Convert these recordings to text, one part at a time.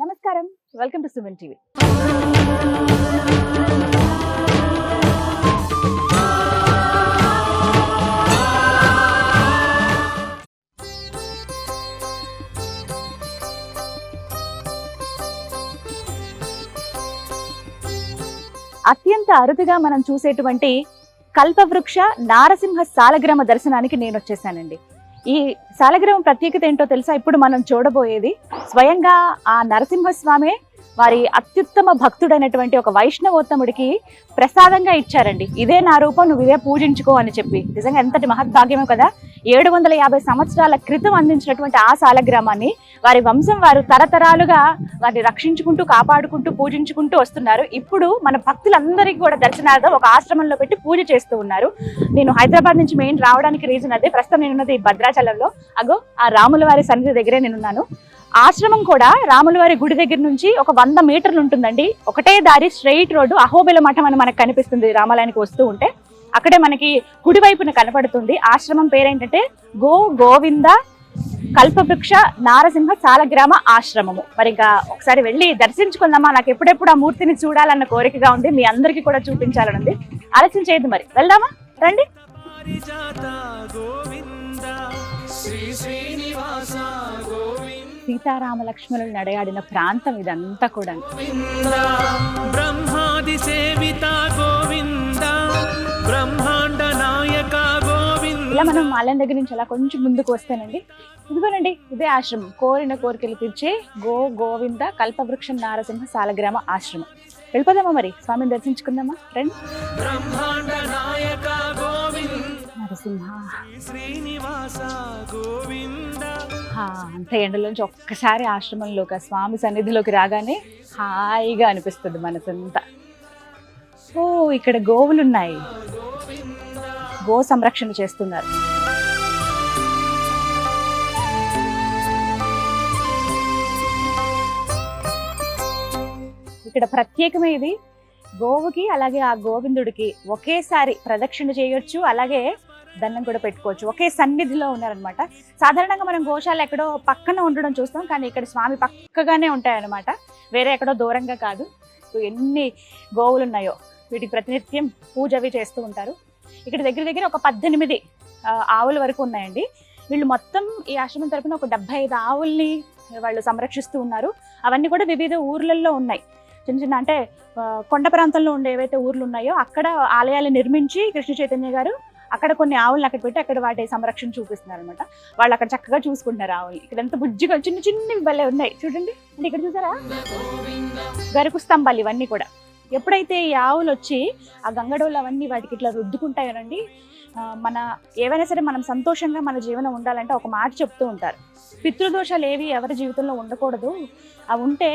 నమస్కారం. Welcome to Suman TV అత్యంత అరుదుగా మనం చూసేటువంటి కల్పవృక్ష నారసింహ సాలగ్రామ దర్శనానికి నేను వచ్చేసానండి ఈ సాలగ్రామం ప్రత్యేకత ఏంటో తెలుసా? ఇప్పుడు మనం చూడబోయేది స్వయంగా ఆ నరసింహస్వామి వారి అత్యుత్తమ భక్తుడైనటువంటి ఒక వైష్ణవోత్తముడికి ప్రసాదంగా ఇచ్చారండి. ఇదే నా రూపం నువ్వు ఇదే పూజించుకో అని చెప్పి. నిజంగా ఎంతటి మహద్భాగ్యమో కదా. ఏడు వందల యాభై సంవత్సరాల క్రితం అందించినటువంటి ఆ సాలగ్రామాన్ని వారి వంశం వారు తరతరాలుగా వారిని రక్షించుకుంటూ కాపాడుకుంటూ పూజించుకుంటూ వస్తున్నారు. ఇప్పుడు మన భక్తులందరికీ కూడా దర్శనార్థం ఒక ఆశ్రమంలో పెట్టి పూజ చేస్తూ ఉన్నారు. నేను హైదరాబాద్ నుంచి మెయిన్ రావడానికి రీజన్ అదే. ప్రస్తుతం నేనున్నది భద్రాచలంలో. అగో ఆ రాముల వారి సన్నిధి దగ్గరే నేనున్నాను. ఆశ్రమం కూడా రాములవారి గుడి దగ్గర నుంచి ఒక వంద మీటర్లు ఉంటుందండి. ఒకటే దారి స్ట్రైట్ రోడ్డు అహోబిల మఠం అని మనకు కనిపిస్తుంది రామాలయానికి వస్తూ ఉంటే. అక్కడే మనకి కుడి వైపున కనపడుతుంది. ఆశ్రమం పేరేంటంటే గో గోవింద కల్పవృక్ష నారసింహ సాలగ్రామ ఆశ్రమము. మరి ఇంకా ఒకసారి వెళ్ళి దర్శించుకుందామా? నాకు ఎప్పుడెప్పుడు ఆ మూర్తిని చూడాలన్న కోరికగా ఉంది. మీ అందరికీ కూడా చూపించాలని ఉంది ఆలస్యం చేయదు మరి. వెళ్దామా? రండి. శ్రీ శ్రీనివాస గోవింద. సీతారామ లక్ష్మణులు నడయాడిన ప్రాంతం ఇదంతా కూడా బ్రహ్మాది సేవిత గోవింద బ్రహ్మాండ నాయక గోవింద. ఇలా మనం ఆలయం దగ్గర నుంచి అలా కొంచెం ముందుకు వస్తేనండి ఇదిగోనండి ఇదే ఆశ్రమం కోరిన కోరికలు తీర్చే గో గోవింద కల్పవృక్షం నారసింహ సాలగ్రామ ఆశ్రమం. వెళ్ళిపోదామా మరి? స్వామిని దర్శించుకుందామా? రండి. బ్రహ్మాండ నాయక గోవింద. నరసింహ. శ్రీనివాస గోవింద. అంత ఎండలోంచి ఒక్కసారి ఆశ్రమంలోకి ఆ స్వామి సన్నిధిలోకి రాగానే హాయిగా అనిపిస్తుంది మనసంతా. ఓ ఇక్కడ గోవులు ఉన్నాయి గో సంరక్షణ చేస్తున్నారు. ఇక్కడ ప్రత్యేకమైనది గోవుకి అలాగే ఆ గోవిందుడికి ఒకేసారి ప్రదక్షిణ చేయొచ్చు. అలాగే దండం కూడా పెట్టుకోవచ్చు. ఒకే సన్నిధిలో ఉన్నారనమాట. సాధారణంగా మనం గోశాల ఎక్కడో పక్కన ఉండడం చూస్తాం. కానీ ఇక్కడ స్వామి పక్కగానే ఉంటాయన్నమాట. వేరే ఎక్కడో దూరంగా కాదు. ఎన్ని గోవులు ఉన్నాయో వీటికి ప్రతినిత్యం పూజ అవి చేస్తూ ఉంటారు. ఇక్కడ దగ్గర దగ్గర ఒక పద్దెనిమిది ఆవుల వరకు ఉన్నాయండి. వీళ్ళు మొత్తం ఈ ఆశ్రమం తరపున ఒక డెబ్బై ఐదు ఆవుల్ని వాళ్ళు సంరక్షిస్తూ ఉన్నారు. అవన్నీ కూడా వివిధ ఊర్లలో ఉన్నాయి. చిన్న చిన్న అంటే కొండ ప్రాంతంలో ఉండే ఏవైతే ఊర్లు ఉన్నాయో అక్కడ ఆలయాలు నిర్మించి కృష్ణ చైతన్య గారు అక్కడ కొన్ని ఆవులను అక్కడ పెట్టి అక్కడ వాటి సంరక్షణ చూపిస్తున్నారు అనమాట వాళ్ళు అక్కడ చక్కగా చూసుకుంటున్నారు ఆవులు ఇక్కడ ఎంత బుజ్జిగా చిన్న చిన్నవి భలే ఉన్నాయి. చూడండి. అంటే ఇక్కడ చూసారా? గరుకు స్తంభాలు ఇవన్నీ కూడా. ఎప్పుడైతే ఈ ఆవులు వచ్చి ఆ గంగడోళ్ళు అవన్నీ వాటికి ఇట్లా రుద్దుకుంటాయోనండి మన ఏవైనా సరే మనం సంతోషంగా మన జీవనం ఉండాలంటే ఒక మాట చెప్తూ ఉంటారు. పితృదోషాలు ఏవి ఎవరి జీవితంలో ఉండకూడదు. అవి ఉంటే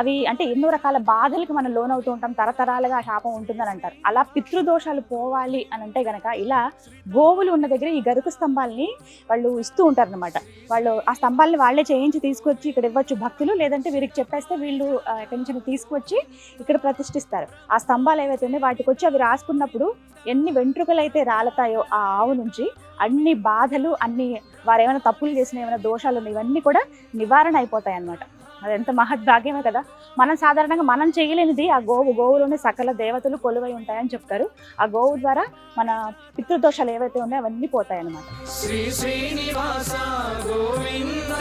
అవి అంటే ఎన్నో రకాల బాధలకు మనం లోనవుతూ ఉంటాం తరతరాలుగా శాపం ఉంటుందని అంటారు. అలా పితృదోషాలు పోవాలి అని అంటే గనక ఇలా గోవులు ఉన్న దగ్గర ఈ గరుకు స్తంభాలని వాళ్ళు ఇస్తూ ఉంటారు అనమాట వాళ్ళు ఆ స్తంభాలని వాళ్ళే చేయించి తీసుకొచ్చి ఇక్కడ ఇవ్వచ్చు భక్తులు లేదంటే వీరికి చెప్పేస్తే వీళ్ళు ఎక్కడి నుంచి తీసుకొచ్చి ఇక్కడ ప్రతిష్ఠిస్తారు. ఆ స్తంభాలు ఏవైతే ఉన్నాయో వాటికి వచ్చి అవి రాసుకున్నప్పుడు ఎన్ని వెంట్రుకలు అయితే రాలతాయో ఆ ఆవు నుంచి అన్ని బాధలు అన్ని వారు ఏమైనా తప్పులు చేసిన ఏమైనా దోషాలు ఉన్నాయి ఇవన్నీ కూడా నివారణ అయిపోతాయి అన్నమాట. అది ఎంత మహద్భాగ్యమే కదా. మనం సాధారణంగా మనం చేయలేనిది ఆ గోవు గోవులోనే సకల దేవతలు కొలువై ఉంటాయని చెప్తారు. ఆ గోవు ద్వారా మన పితృదోషాలు ఏవైతే ఉన్నాయో అవన్నీ పోతాయి అనమాట శ్రీ శ్రీనివాస గోవింద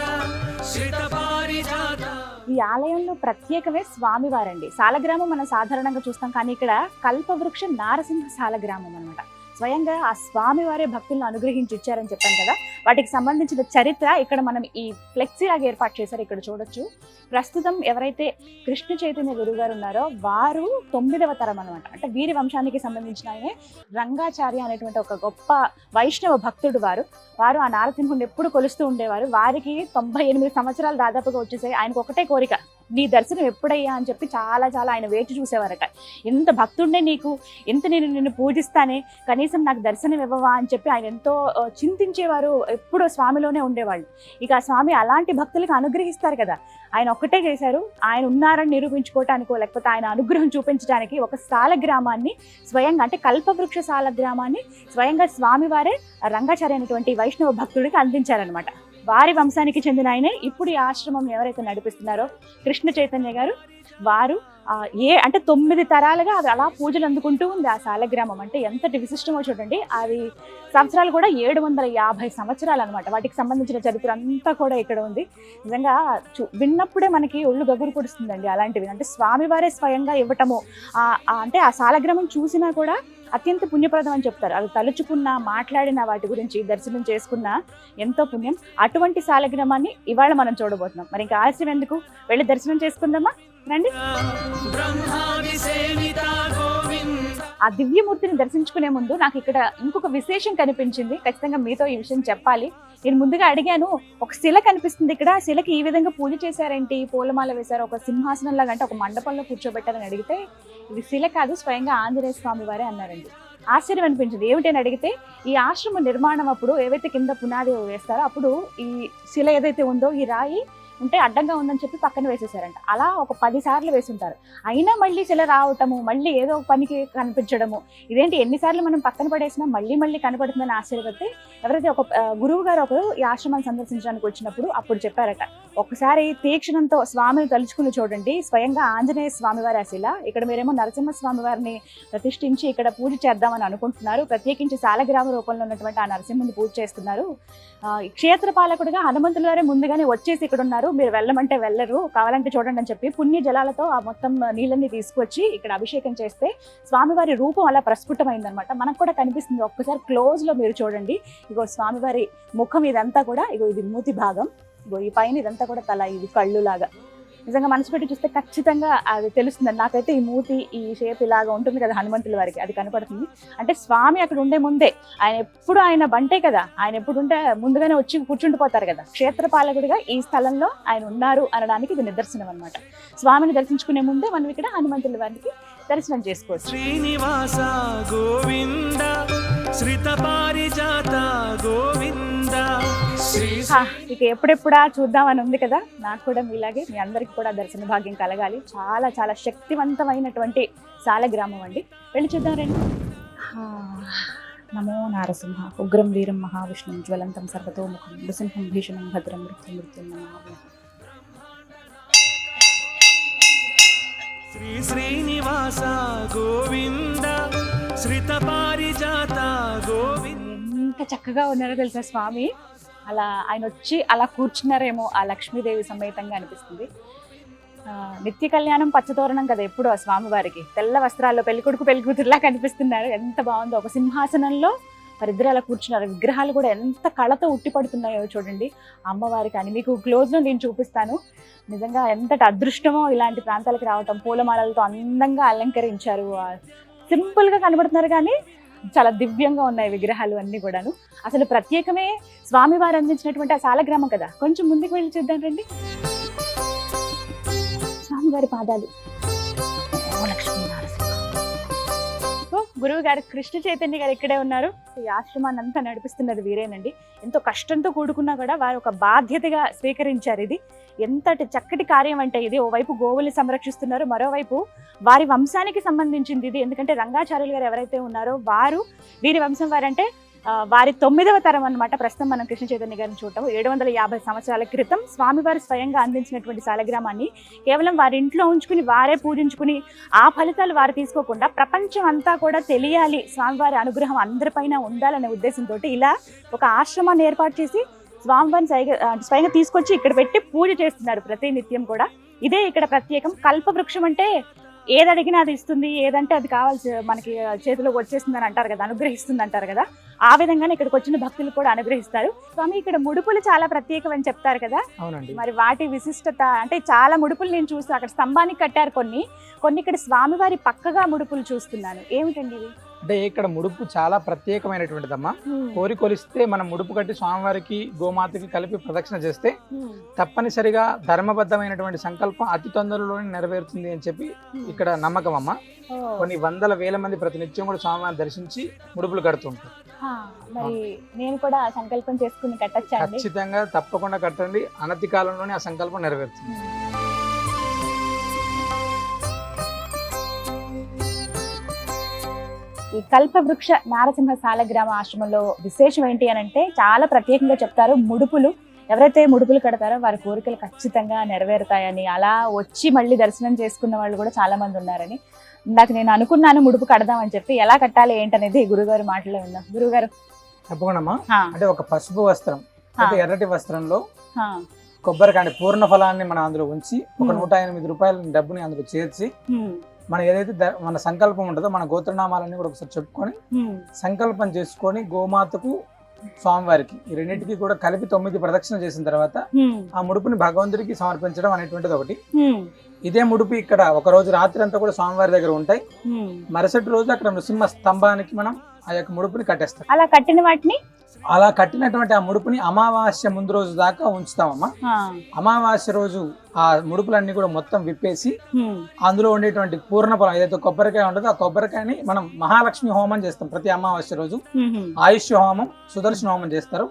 ఈ ఆలయంలో ప్రత్యేకమే స్వామివారండి. సాలగ్రామం మనం సాధారణంగా చూస్తాం. కానీ ఇక్కడ కల్పవృక్ష నారసింహ సాలగ్రామం అనమాట స్వయంగా ఆ స్వామివారే భక్తులను అనుగ్రహించి ఇచ్చారని చెప్పాను కదా. వాటికి సంబంధించిన చరిత్ర ఇక్కడ మనం ఈ ఫ్లెక్సీ లాగా ఏర్పాటు చేశారు. ఇక్కడ చూడొచ్చు. ప్రస్తుతం ఎవరైతే కృష్ణ చైతన్య గురువు గారు ఉన్నారో వారు తొమ్మిదవ తరం అనమాట అంటే వీరి వంశానికి సంబంధించిన ఆయనే రంగాచార్య అనేటువంటి ఒక గొప్ప వైష్ణవ భక్తుడు వారు. వారు ఆ నారసింహుడిని ఎప్పుడు కొలుస్తూ ఉండేవారు. వారికి తొంభై ఎనిమిది సంవత్సరాలు దాదాపుగా వచ్చేసాయి. ఆయనకు ఒకటే కోరిక. నీ దర్శనం ఎప్పుడయ్యా అని చెప్పి చాలా చాలా ఆయన వేచి చూసేవారట. ఎంత భక్తుండే నీకు ఎంత నేను నిన్ను పూజిస్తానే కనీసం నాకు దర్శనం ఇవ్వవా అని చెప్పి ఆయన ఎంతో చింతించేవారు ఎప్పుడూ స్వామిలోనే ఉండేవాళ్ళు. ఇక ఆ స్వామి అలాంటి భక్తులకు అనుగ్రహిస్తారు కదా. ఆయన ఒక్కటే చేశారు. ఆయన ఉన్నారని నిరూపించుకోవటానికో లేకపోతే ఆయన అనుగ్రహం చూపించడానికి ఒక సాల గ్రామాన్ని స్వయంగా అంటే కల్పవృక్ష సాల గ్రామాన్ని స్వయంగా స్వామివారే రంగాచార్య అనేటువంటి వైష్ణవ భక్తుడికి అందించారనమాట వారి వంశానికి చెందిన ఆయనే ఇప్పుడు ఈ ఆశ్రమం ఎవరైతే నడిపిస్తున్నారో కృష్ణ చైతన్య గారు వారు ఏ అంటే తొమ్మిది తరాలుగా అది అలా పూజలు అందుకుంటూ ఉంది ఆ సాలగ్రామం అంటే ఎంతటి విశిష్టమో చూడండి అది సంవత్సరాలు కూడా ఏడు వందల యాభై సంవత్సరాలు అనమాట వాటికి సంబంధించిన చరిత్ర అంతా కూడా ఇక్కడ ఉంది. నిజంగా చూ- విన్నప్పుడే మనకి ఒళ్ళు గగురు పొడుస్తుందండి అలాంటివి. అంటే స్వామివారే స్వయంగా ఇవ్వటము అంటే ఆ సాలగ్రామం చూసినా కూడా అత్యంత పుణ్యప్రదం అని చెప్తారు. అది తలుచుకున్న మాట్లాడిన వాటి గురించి దర్శనం చేసుకున్న ఎంతో పుణ్యం. అటువంటి సాలగ్రామాన్ని ఇవాళ మనం చూడబోతున్నాం. మరి ఇంకా ఆలస్యం ఎందుకు? వెళ్ళి దర్శనం చేసుకుందామా? రండి. ఆ దివ్యమూర్తిని దర్శించుకునే ముందు నాకు ఇక్కడ ఇంకొక విశేషం కనిపించింది. ఖచ్చితంగా మీతో ఈ విషయం చెప్పాలి. నేను ముందుగా అడిగాను ఒక శిల కనిపిస్తుంది ఇక్కడ. శిలకి ఈ విధంగా పూజ చేశారేంటి? పూలమాల వేశారు ఒక సింహాసనం లాగా అంటే ఒక మండపంలో కూర్చోబెట్టారని అడిగితే ఇది శిల కాదు స్వయంగా ఆంజనేయ స్వామి వారే అన్నారండి. ఆశ్చర్యం అనిపించింది. ఏమిటని అడిగితే ఈ ఆశ్రమ నిర్మాణం అప్పుడు ఏవైతే కింద పునాది వేస్తారో అప్పుడు ఈ శిల ఏదైతే ఉందో ఈ రాయి ఉంటే అడ్డంగా ఉందని చెప్పి పక్కన వేసేసారంట అలా ఒక పది సార్లు వేసుంటారు. అయినా మళ్ళీ చిల రావటము మళ్ళీ ఏదో ఒక పనికి కనిపించడము ఇదేంటి ఎన్నిసార్లు మనం పక్కన పడేసినా మళ్ళీ మళ్ళీ కనపడుతుందని ఆశ్చర్యపడితే ఎవరైతే ఒక గురువు గారు ఒకరు ఈ ఆశ్రమాన్ని సందర్శించడానికి వచ్చినప్పుడు అప్పుడు చెప్పారట. ఒకసారి తీక్షణంతో స్వామిని తలుచుకుని చూడండి స్వయంగా ఆంజనేయ స్వామివారి అశిల ఇక్కడ మీరేమో నరసింహ స్వామి వారిని ప్రతిష్ఠించి ఇక్కడ పూజ చేద్దామని అనుకుంటున్నారు ప్రత్యేకించి సాలగ్రామ రూపంలో ఉన్నటువంటి ఆ నరసింహుని పూజ చేస్తున్నారు. క్షేత్ర పాలకుడుగా హనుమంతుల వారే ముందుగానే వచ్చేసి ఇక్కడ ఉన్నారు మీరు వెళ్ళమంటే వెళ్ళరు. కావాలంటే చూడండి అని చెప్పి పుణ్య జలాలతో ఆ మొత్తం నీళ్ళని తీసుకొచ్చి ఇక్కడ అభిషేకం చేస్తే స్వామివారి రూపం అలా ప్రస్ఫుటమైందనమాట మనకు కూడా కనిపిస్తుంది. ఒక్కసారి క్లోజ్లో మీరు చూడండి. ఇగో స్వామివారి ముఖం ఇదంతా కూడా ఇగో ఇది మూతి భాగం. ఇగో ఈ పైన ఇదంతా కూడా తల ఇది కళ్ళు లాగా నిజంగా మనసు పెట్టి చూస్తే ఖచ్చితంగా అది తెలుస్తుంది నాకైతే ఈ మూతి ఈ షేప్ ఇలాగా ఉంటుంది కదా హనుమంతుల వారికి అది కనపడుతుంది. అంటే స్వామి అక్కడ ఉండే ముందే ఆయన ఎప్పుడు ఆయన బంటే కదా ఆయన ఎప్పుడు ఉంటే ముందుగానే వచ్చి కూర్చుండిపోతారు కదా. క్షేత్రపాలకుడిగా ఈ స్థలంలో ఆయన ఉన్నారు అనడానికి ఇది నిదర్శనం అన్నమాట. స్వామిని దర్శించుకునే ముందే మనం ఇక్కడ హనుమంతుల వారికి దర్శనం చేసుకోవచ్చు. శ్రీనివాస గోవింద శ్రిత పారిజాత గోవింద. ఇక ఎప్పుడెప్పుడా చూద్దామని ఉంది కదా. నాకు కూడా మీలాగే మీ అందరికి కూడా దర్శన భాగ్యం కలగాలి. చాలా చాలా శక్తివంతమైనటువంటి సాలగ్రామం అండి. వెళ్ళి చూద్దాం రండి. హా, నమో నారసింహ ఉగ్రం వీరం మహావిష్ణుం జ్వలంతం సర్వతోముఖం నృసింహం భీషణం భద్రం మృత్యు మృత్యు. శ్రీ శ్రీనివాస గోవింద శ్రిత పారిజాత గోవింద ఎంత చక్కగా ఉన్నారో తెలుసా స్వామి? అలా ఆయన వచ్చి అలా కూర్చున్నారేమో ఆ లక్ష్మీదేవి సమేతంగా అనిపిస్తుంది. ఆ, నిత్య కళ్యాణం పచ్చతోరణం కదా ఎప్పుడు ఆ స్వామివారికి. తెల్ల వస్త్రాల్లో పెళ్ళికొడుకు పెళ్ళికూతురులా కనిపిస్తున్నారు. ఎంత బాగుందో. ఒక సింహాసనంలో వారిద్దరు అలా కూర్చున్నారు. విగ్రహాలు కూడా ఎంత కళతో ఉట్టిపడుతున్నాయో చూడండి. అమ్మవారికి అని మీకు క్లోజ్లో నేను చూపిస్తాను. నిజంగా ఎంతటి అదృష్టమో ఇలాంటి ప్రాంతాలకు రావటం పూలమాలలతో అందంగా అలంకరించారు. సింపుల్గా కనబడుతున్నారు కానీ చాలా దివ్యంగా ఉన్నాయి విగ్రహాలు అన్నీ కూడాను. అసలు ప్రత్యేకమే స్వామివారు అందించినటువంటి ఆ సాలగ్రామం కదా. కొంచెం ముందుకు వెళ్ళి చూద్దాం రండి. స్వామివారి పాదాలు. గురువు గారు కృష్ణ చైతన్య గారు ఇక్కడే ఉన్నారు. ఈ ఆశ్రమాన్ని అంతా నడిపిస్తున్నది వీరేనండి. ఎంతో కష్టంతో కూడుకున్నా కూడా వారు ఒక బాధ్యతగా స్వీకరించారు ఇది. ఎంతటి చక్కటి కార్యం అంటే ఇది. ఓవైపు గోవుల్ని సంరక్షిస్తున్నారు. మరోవైపు వారి వంశానికి సంబంధించింది ఇది. ఎందుకంటే రంగాచార్యులు గారు ఎవరైతే ఉన్నారో వారు వీరి వంశం వారంటే వారి తొమ్మిదవ తరం అన్నమాట. ప్రస్తుతం మనం కృష్ణ చైతన్య గారిని చూడటం. ఏడు వందల యాభై సంవత్సరాల క్రితం స్వామివారు స్వయంగా అందించినటువంటి శాలగ్రామాన్ని కేవలం వారి ఇంట్లో ఉంచుకుని వారే పూజించుకుని ఆ ఫలితాలు వారు తీసుకోకుండా ప్రపంచం అంతా కూడా తెలియాలి. స్వామివారి అనుగ్రహం అందరిపైన ఉండాలనే ఉద్దేశంతో ఇలా ఒక ఆశ్రమాన్ని ఏర్పాటు చేసి స్వామివారిని ఆ, స్వయంగా తీసుకొచ్చి ఇక్కడ పెట్టి పూజ చేస్తున్నారు ప్రతి నిత్యం కూడా. ఇదే ఇక్కడ ప్రత్యేకం. కల్పవృక్షం అంటే ఏది అడిగినా అది ఇస్తుంది ఏదంటే అది కావాల్సి మనకి చేతిలోకి వచ్చేస్తుంది అని అంటారు కదా అనుగ్రహిస్తుంది అంటారు కదా. ఆ విధంగానే ఇక్కడికి వచ్చిన భక్తులు కూడా అనుగ్రహిస్తారు. స్వామి ఇక్కడ ముడుపులు చాలా ప్రత్యేకం అని చెప్తారు కదా. మరి వాటి విశిష్టత అంటే చాలా ముడుపులు నేను చూస్తూ అక్కడ స్తంభానికి కట్టారు కొన్ని. కొన్ని ఇక్కడ స్వామివారి పక్కగా ముడుపులు చూస్తున్నాను. ఏమిటండి ఇవి అంటే ఇక్కడ ముడుపు చాలా ప్రత్యేకమైనటువంటిదమ్మా. కోరి కొలిస్తే మనం ముడుపు కట్టి స్వామివారికి గోమాతకి కలిపి ప్రదక్షిణ చేస్తే తప్పనిసరిగా ధర్మబద్ధమైనటువంటి సంకల్పం అతి తొందరలోనే నెరవేరుతుంది అని చెప్పి ఇక్కడ నమ్మకం అమ్మ కొన్ని వందల వేల మంది ప్రతినిత్యం కూడా స్వామివారిని దర్శించి ముడుపులు కడుతుంటారు మరి నేను కూడా సంకల్పం చేసుకుని కట్టచ్చా ఖచ్చితంగా తప్పకుండా కట్టండి. అనతి కాలంలోనే ఆ సంకల్పం నెరవేరుతుంది. ఈ కల్పవృక్ష నారసింహ సాలగ్రామ ఆశ్రమంలో విశేషం ఏంటి అని అంటే చాలా ప్రత్యేకంగా చెప్తారు. ముడుపులు ఎవరైతే ముడుపులు కడతారో వారి కోరికలు ఖచ్చితంగా నెరవేరుతాయని అలా వచ్చి మళ్ళీ దర్శనం చేసుకున్న వాళ్ళు కూడా చాలా మంది ఉన్నారని. నాకు నేను అనుకున్నాను ముడుపు కడదామని చెప్పి ఎలా కట్టాలి ఏంటనేది గురుగారు మాటలో విన్నాం. గురుగారు. తప్పకుండా అంటే ఒక పసుపు వస్త్రం ఎర్రటి వస్త్రంలో కొబ్బరికాయ పూర్ణ ఫలాన్ని మనం అందులో ఉంచి ఒక. నూట ఎనిమిది రూపాయల డబ్బుని అందులో చేర్చి మనం ఏదైతే మన సంకల్పం ఉంటుందో మన గోత్రనామాలన్నీ కూడా ఒకసారి చెప్పుకొని సంకల్పం చేసుకొని గోమాతకు స్వామివారికి ఈ రెండింటికి కూడా కలిపి తొమ్మిది ప్రదక్షిణ చేసిన తర్వాత ఆ ముడుపుని భగవంతుడికి సమర్పించడం అనేటువంటిది ఒకటి. ఇదే ముడుపు ఇక్కడ ఒక రోజు రాత్రి అంతా కూడా స్వామివారి దగ్గర ఉంటాయి. మరుసటి రోజు అక్కడ నృసింహ స్తంభానికి మనం ఆ యొక్క ముడుపుని కట్టేస్తాం. అలా కట్టిన వాటిని అలా కట్టినటువంటి ఆ ముడుపుని అమావాస్య ముందు రోజు దాకా ఉంచుతామమ్మా. అమావాస్య రోజు ఆ ముడుపులన్నీ కూడా మొత్తం విప్పేసి అందులో ఉండేటువంటి పూర్ణ ఫలం ఏదైతే కొబ్బరికాయ ఉంటుందో ఆ కొబ్బరికాయని మనం మహాలక్ష్మి హోమం చేస్తాం ప్రతి అమావాస్య రోజు. ఆయుష్ హోమం సుదర్శన హోమం చేస్తారు.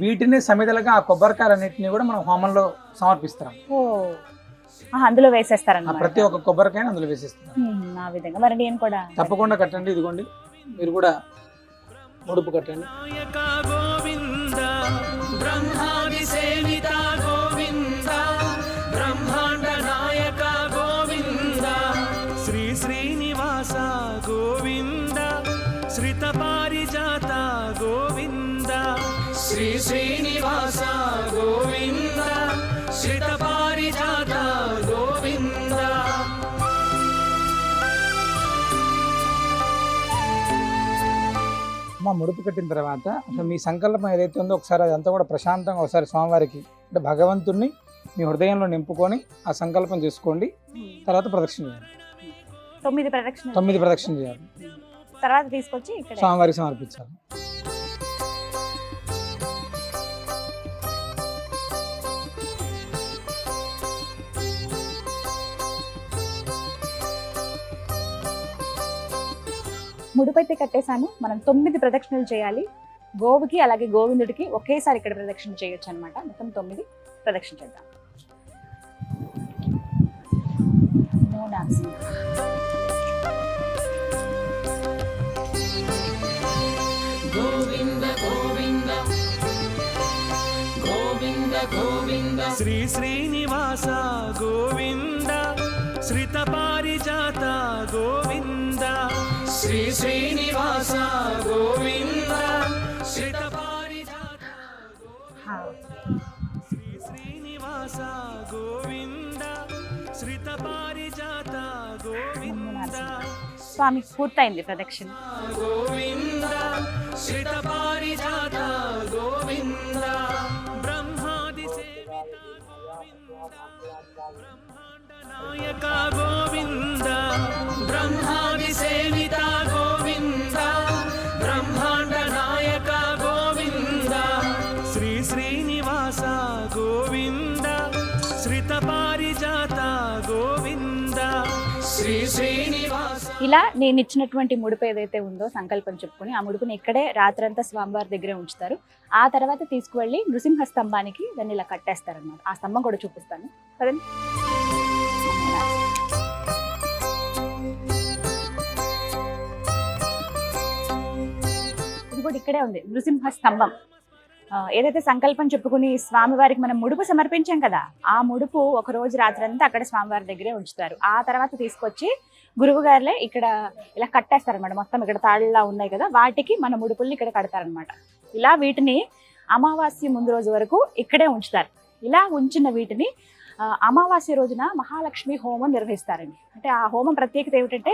వీటిని సమిధలుగా ఆ కొబ్బరికాయలన్నింటినీ కూడా మనం హోమంలో సమర్పిస్తాం. అందులో ఆ వేసేస్తారన్నమాట ప్రతి ఒక్క కొబ్బరికాయని అందులో వేసేస్తాం హ్మ్, ఆ విధంగా. మరి నేను కూడా తప్పకుండా కట్టండి ఇదిగోండి. మీరు కూడా ముడుపు కట్టండి. శ్రీ శ్రీనివాస గోవింద శ్రీత పారిజాత గోవింద శ్రీ శ్రీనివాస గోవింద పారిజాత ముడుపు కట్టిన తర్వాత అసలు మీ సంకల్పం ఏదైతే ఉందో ఒకసారి అదంతా కూడా ప్రశాంతంగా ఒకసారి స్వామివారికి అంటే భగవంతుణ్ణి మీ హృదయంలో నింపుకొని ఆ సంకల్పం చేసుకోండి. తర్వాత ప్రదక్షిణ చేయాలి. తొమ్మిది ప్రదక్షిణ తొమ్మిది ప్రదక్షిణ చేయాలి. తర్వాత తీసుకొచ్చి స్వామివారికి సమర్పించాలి. ముడిపైతే కట్టేశాను. మనం తొమ్మిది ప్రదక్షిణలు చేయాలి. గోవుకి అలాగే గోవిందుడికి ఒకేసారి ఇక్కడ ప్రదక్షిణ చేయొచ్చు అనమాట మొత్తం తొమ్మిది ప్రదక్షిణ చేద్దాం. మూనాసి. గోవింద గోవింద గోవింద గోవింద. శ్రీ శ్రీనివాస గోవింద శ్రిత పారిజాత గోవింద. శ్రీ శ్రీనివాస గోవింద శ్రిత పారిజాత హా. శ్రీ శ్రీనివాస గోవింద శ్రిత పారిజాత గోవింద స్వామి పూర్తయింది ప్రదక్షిణ గోవింద శ్రిత పారిజాత గోవింద బ్రహ్మాది సేవిత గోవింద బ్రహ్మాండ నాయక గోవింద ఇలా నేను ఇచ్చినటువంటి ముడుపు ఏదైతే ఉందో సంకల్పం చెప్పుకొని ఆ ముడుపుని ఇక్కడే రాత్రంతా స్వామివారి దగ్గరే ఉంచుతారు. ఆ తర్వాత తీసుకువెళ్ళి నృసింహ స్తంభానికి దాన్ని ఇలా కట్టేస్తారనమాట ఆ స్తంభం కూడా చూపిస్తాను. కదండి ఇది కూడా ఇక్కడే ఉంది. నృసింహ స్తంభం. ఏదైతే సంకల్పం చెప్పుకుని స్వామివారికి మనం ముడుపు సమర్పించాం కదా ఆ ముడుపు ఒక రోజు రాత్రంతా అక్కడ స్వామివారి దగ్గరే ఉంచుతారు. ఆ తర్వాత తీసుకొచ్చి గురువు గారులే ఇక్కడ ఇలా కట్టేస్తారనమాట మొత్తం ఇక్కడ తాళ్ళలా ఉన్నాయి కదా వాటికి మన ముడుపుల్ని ఇక్కడ కడతారనమాట ఇలా వీటిని అమావాస్య ముందు రోజు వరకు ఇక్కడే ఉంచుతారు. ఇలా ఉంచిన వీటిని అమావాస్య రోజున మహాలక్ష్మి హోమం నిర్వహిస్తారండి. అంటే ఆ హోమం ప్రత్యేకత ఏమిటంటే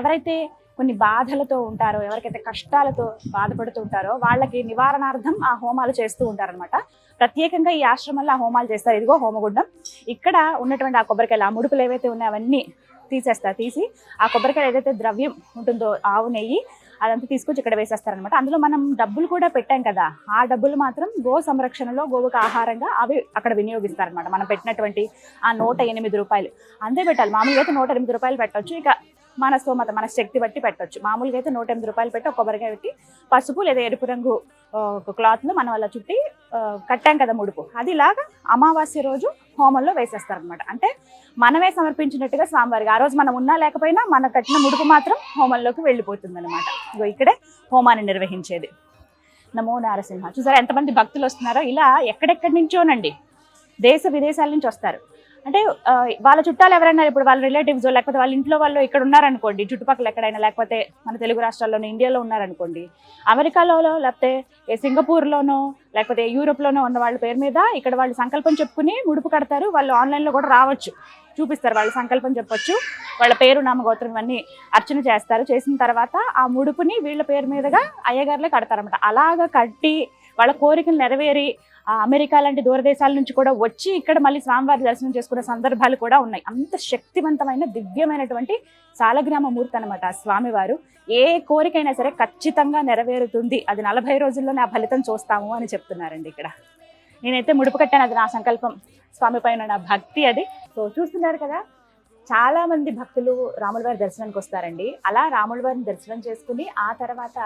ఎవరైతే కొన్ని బాధలతో ఉంటారో ఎవరికైతే కష్టాలతో బాధపడుతూ ఉంటారో వాళ్ళకి నివారణార్థం ఆ హోమాలు చేస్తూ ఉంటారనమాట ప్రత్యేకంగా ఈ ఆశ్రమంలో ఆ హోమాలు చేస్తారు. ఇదిగో హోమగుండం. ఇక్కడ ఉన్నటువంటి ఆ కొబ్బరికాయలు ఆ ముడుపులు ఏవైతే ఉన్నాయో అవన్నీ తీసేస్తారు తీసి ఆ కొబ్బరికాయ ఏదైతే ద్రవ్యం ఉంటుందో ఆవు నెయ్యి అదంతా తీసుకొచ్చి ఇక్కడ వేసేస్తారనమాట అందులో మనం డబ్బులు కూడా పెట్టాం కదా ఆ డబ్బులు మాత్రం గో సంరక్షణలో గోవుకు ఆహారంగా అవి అక్కడ వినియోగిస్తారనమాట మనం పెట్టినటువంటి ఆ నూట ఎనిమిది రూపాయలు. అంతే పెట్టాలి. మామూలుగా అయితే నూట ఎనిమిది రూపాయలు పెట్టొచ్చు. ఇక మన స్తోమత మన శక్తి బట్టి పెట్టొచ్చు. మామూలుగా అయితే నూట ఎనిమిది రూపాయలు పెట్టి ఒక కొబ్బరికాయ పెట్టి పసుపు లేదా ఎరుపు రంగు ఆ, క్లాత్లో మనం అలా చుట్టి కట్టాం కదా ముడుపు. అది ఇలాగా అమావాస్య రోజు హోమంలో వేసేస్తారనమాట అంటే మనమే సమర్పించినట్టుగా స్వామివారికి ఆ రోజు మనం ఉన్నా లేకపోయినా మన కట్టిన ముడుపు మాత్రం హోమంలోకి వెళ్ళిపోతుంది అనమాట ఇగో ఇక్కడే హోమాన్ని నిర్వహించేది. నమో నారసింహ. చూసారా ఎంతమంది భక్తులు వస్తున్నారో? ఇలా ఎక్కడెక్కడి నుంచోనండి? దేశ విదేశాల నుంచి వస్తారు. అంటే వాళ్ళ చుట్టాలు ఎవరైనా ఇప్పుడు వాళ్ళ రిలేటివ్స్ లేకపోతే వాళ్ళ ఇంట్లో వాళ్ళు ఇక్కడ ఉన్నారనుకోండి చుట్టుపక్కల ఎక్కడైనా లేకపోతే మన తెలుగు రాష్ట్రాల్లోనో ఇండియాలో ఉన్నారనుకోండి అమెరికాలో లేకపోతే సింగపూర్లోనో లేకపోతే యూరోప్లోనో ఉన్న వాళ్ళ పేరు మీద ఇక్కడ వాళ్ళు సంకల్పం చెప్పుకుని ముడుపు కడతారు. వాళ్ళు ఆన్లైన్లో కూడా రావచ్చు చూపిస్తారు వాళ్ళ సంకల్పం చెప్పొచ్చు వాళ్ళ పేరు నామగోత్రం ఇవన్నీ అర్చన చేస్తారు. చేసిన తర్వాత ఆ ముడుపుని వీళ్ళ పేరు మీదుగా అయ్యగారులే కడతారనమాట అలాగా కట్టి వాళ్ళ కోరికలు నెరవేరి ఆ అమెరికా లాంటి దూరదేశాల నుంచి కూడా వచ్చి ఇక్కడ మళ్ళీ స్వామివారి దర్శనం చేసుకునే సందర్భాలు కూడా ఉన్నాయి. అంత శక్తివంతమైన దివ్యమైనటువంటి సాలగ్రామ మూర్తి అనమాట ఆ స్వామివారు. ఏ కోరికైనా సరే ఖచ్చితంగా నెరవేరుతుంది. అది నలభై రోజుల్లోనే ఆ ఫలితం చూస్తాము అని చెప్తున్నారండి ఇక్కడ. నేనైతే ముడుపు కట్టాను అది నా సంకల్పం. స్వామి పైన నా భక్తి అది. సో చూస్తున్నారు కదా చాలా మంది భక్తులు రాముల వారి దర్శనానికి వస్తారండి. అలా రాముల వారిని దర్శనం చేసుకుని ఆ తర్వాత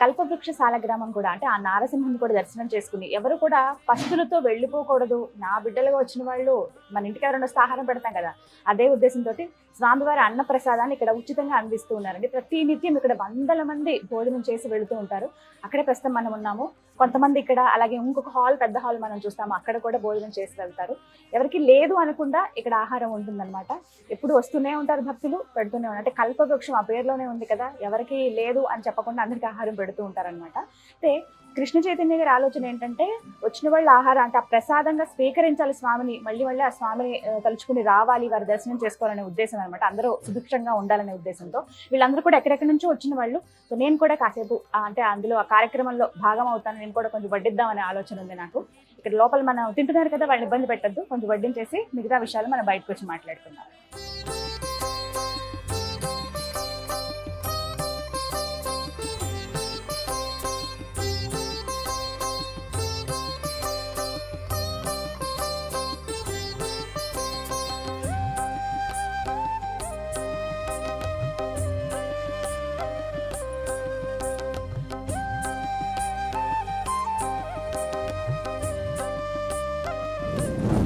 కల్పవృక్ష సాలగ్రామం కూడా అంటే ఆ నారసింహుని కూడా దర్శనం చేసుకుని ఎవరు కూడా పస్తులతో వెళ్ళిపోకూడదు. నా బిడ్డలుగా వచ్చిన వాళ్ళు మన ఇంటికి ఎవరైనా వస్తే ఆహారం పెడతాం కదా. అదే ఉద్దేశంతో స్వామివారి అన్న ప్రసాదాన్ని ఇక్కడ ఉచితంగా అందిస్తూ ఉన్నారండి. ప్రతి నిత్యం ఇక్కడ వందల మంది భోజనం చేసి వెళుతూ ఉంటారు. అక్కడే ప్రస్తుతం మనం ఉన్నాము. కొంతమంది ఇక్కడ అలాగే ఇంకొక హాల్ పెద్ద హాల్ మనం చూస్తాము. అక్కడ కూడా భోజనం చేసి వెళ్తారు. ఎవరికి లేదు అనకుండా ఇక్కడ ఆహారం ఉంటుందన్నమాట. ఎప్పుడు వస్తూనే ఉంటారు భక్తులు పెడుతూనే ఉంటారు అంటే కల్పవృక్షం ఆ పేరులోనే ఉంది కదా. ఎవరికి లేదు అని చెప్పకుండా అందరికి ఆహారం పెడుతూ ఉంటారనమాట అయితే కృష్ణ చైతన్య గారి ఆలోచన ఏంటంటే వచ్చిన వాళ్ళ ఆహారం అంటే ఆ ప్రసాదంగా స్వీకరించాలి స్వామిని మళ్ళీ మళ్ళీ ఆ స్వామిని తలుచుకుని రావాలి వారి దర్శనం చేసుకోవాలనే ఉద్దేశం అనమాట అందరూ సుభిక్షంగా ఉండాలనే ఉద్దేశంతో. వీళ్ళందరూ కూడా ఎక్కడెక్కడి నుంచో వచ్చిన వాళ్ళు సో నేను కూడా కాసేపు అంటే అందులో ఆ కార్యక్రమంలో భాగం అవుతాను నేను కూడా కొంచెం వడ్డిద్దామనే ఆలోచన ఉంది నాకు. ఇక్కడ లోపల మనం తింటున్నారు కదా వాళ్ళని ఇబ్బంది పెట్టద్దు కొంచెం వడ్డించేసి మిగతా విషయాలు మనం బయటకు వచ్చి మాట్లాడుకుందాం.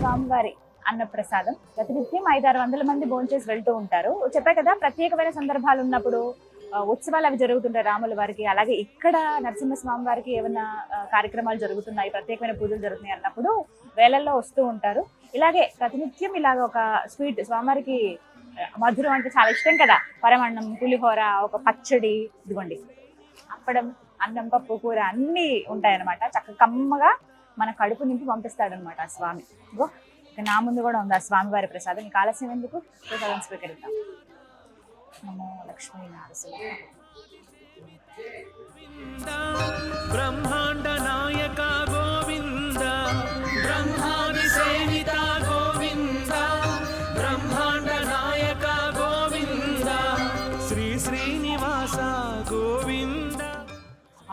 స్వామివారి అన్నప్రసాదం ప్రతినిత్యం ఐదారు వందల మంది భోంచేసి వెళ్తూ ఉంటారు. చెప్పా కదా ప్రత్యేకమైన సందర్భాలు ఉన్నప్పుడు ఉత్సవాలు అవి జరుగుతుంటాయి రాముల వారికి. అలాగే ఇక్కడ నరసింహస్వామి వారికి ఏమైనా కార్యక్రమాలు జరుగుతున్నాయి ప్రత్యేకమైన పూజలు జరుగుతున్నాయి అన్నప్పుడు వేలల్లో వస్తూ ఉంటారు. ఇలాగే ప్రతినిత్యం ఇలాగ ఒక స్వీట్ స్వామివారికి మధురం అంటే చాలా ఇష్టం కదా. పరమన్నం పులిహోర ఒక పచ్చడి ఇదిగోండి. అప్పడం అన్నం పప్పు కూర అన్నీ ఉంటాయన్నమాట. చక్కగా కమ్మగా మన కడుపు నింపి పంపిస్తాడనమాట ఆ స్వామి. ఇగో ఇక నా ముందు కూడా ఉంది ఆ స్వామి వారి ప్రసాదం. నీకు ఆలస్యం ఎందుకు? ప్రసాదం స్వీకరిద్దాం. నమో లక్ష్మీ నరసింహ. బ్రహ్మాండ నాయక గోవింద బ్రహ్మాది సేవిత గోవింద బ్రహ్మాండ నాయక గోవింద శ్రీ శ్రీనివాస గోవింద.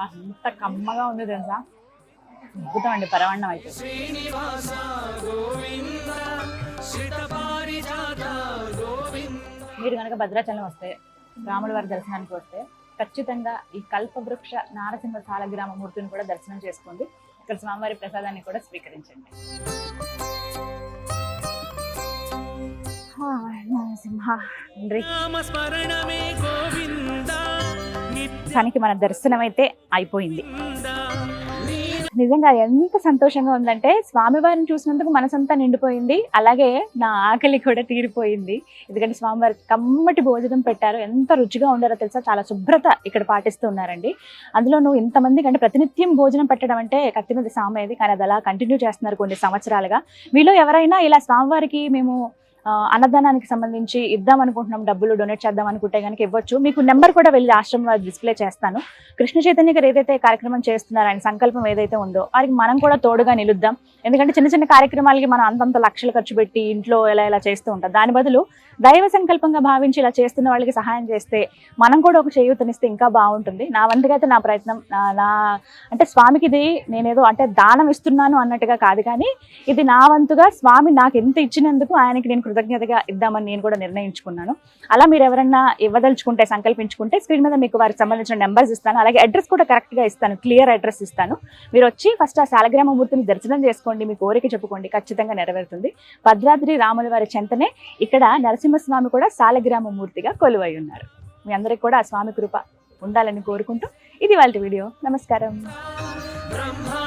అంత కమ్మగా ఉంది తెలుసా? అద్భుతం అండి పరమాన్నం అయితే మీరు కనుక భద్రాచలం వస్తే రాముల వారి దర్శనానికి వస్తే ఖచ్చితంగా ఈ కల్పవృక్ష నారసింహ సాలగ్రామ మూర్తిని కూడా దర్శనం చేసుకోండి. ఇక్కడ స్వామివారి ప్రసాదాన్ని కూడా స్వీకరించండి. తనకి మన దర్శనం అయితే అయిపోయింది. నిజంగా ఎంత సంతోషంగా ఉందంటే స్వామివారిని చూసినందుకు మనసంతా నిండిపోయింది. అలాగే నా ఆకలి కూడా తీరిపోయింది. ఎందుకంటే స్వామివారికి కమ్మటి భోజనం పెట్టారు. ఎంత రుచిగా ఉండారో తెలుసా? చాలా శుభ్రత ఇక్కడ పాటిస్తూ ఉన్నారండి. అందులో నువ్వు ఇంతమంది అంటే ప్రతినిత్యం భోజనం పెట్టడం అంటే కత్తి మీద సామయ్యేది కానీ అది అలా కంటిన్యూ చేస్తున్నారు కొన్ని సంవత్సరాలుగా. మీలో ఎవరైనా ఇలా స్వామివారికి మేము అన్నదానానికి సంబంధించి ఇద్దాం అనుకుంటున్నాం డబ్బులు డొనేట్ చేద్దాం అనుకుంటే కనుక ఇవ్వచ్చు. మీకు నెంబర్ కూడా వెళ్ళి ఆశ్రమంలో డిస్ప్లే చేస్తాను. కృష్ణ చైతన్య గారు ఏదైతే కార్యక్రమం చేస్తున్నారో ఆయన సంకల్పం ఏదైతే ఉందో వారికి మనం కూడా తోడుగా నిలుద్దాం. ఎందుకంటే చిన్న చిన్న కార్యక్రమాలకి మనం అంతంత లక్షలు ఖర్చు పెట్టి ఇంట్లో ఎలా ఎలా చేస్తూ ఉంటాం. దాని బదులు దైవ సంకల్పంగా భావించి ఇలా చేస్తున్న వాళ్ళకి సహాయం చేస్తే మనం కూడా ఒక చేయూతనిస్తే ఇంకా బాగుంటుంది. నా వంతుగా అయితే నా ప్రయత్నం నా నా అంటే స్వామికి ఇది నేనేదో అంటే దానం ఇస్తున్నాను అన్నట్టుగా కాదు కానీ ఇది నా వంతుగా స్వామి నాకు ఎంత ఇచ్చినందుకు ఆయనకి నేను కృతజ్ఞతగా ఇద్దామని నేను కూడా నిర్ణయించుకున్నాను. అలా మీరు ఎవరన్నా ఇవ్వదలుచుకుంటే సంకల్పించుకుంటే స్క్రీన్ మీద మీకు వారికి సంబంధించిన నెంబర్స్ ఇస్తాను. అలాగే అడ్రస్ కూడా కరెక్ట్గా ఇస్తాను. క్లియర్ అడ్రస్ ఇస్తాను. మీరు వచ్చి ఫస్ట్ ఆ శాలగ్రామ మూర్తిని దర్శనం చేసుకోండి. మీ కోరిక చెప్పుకోండి. ఖచ్చితంగా నెరవేరుతుంది. భద్రాద్రి రాముల వారి చెంతనే ఇక్కడ నరసింహస్వామి కూడా శాలగ్రామ మూర్తిగా కొలువై ఉన్నారు. మీ అందరికి కూడా ఆ స్వామి కృప ఉండాలని కోరుకుంటూ ఇది వాళ్ళ వీడియో. నమస్కారం. బ్రహ్మా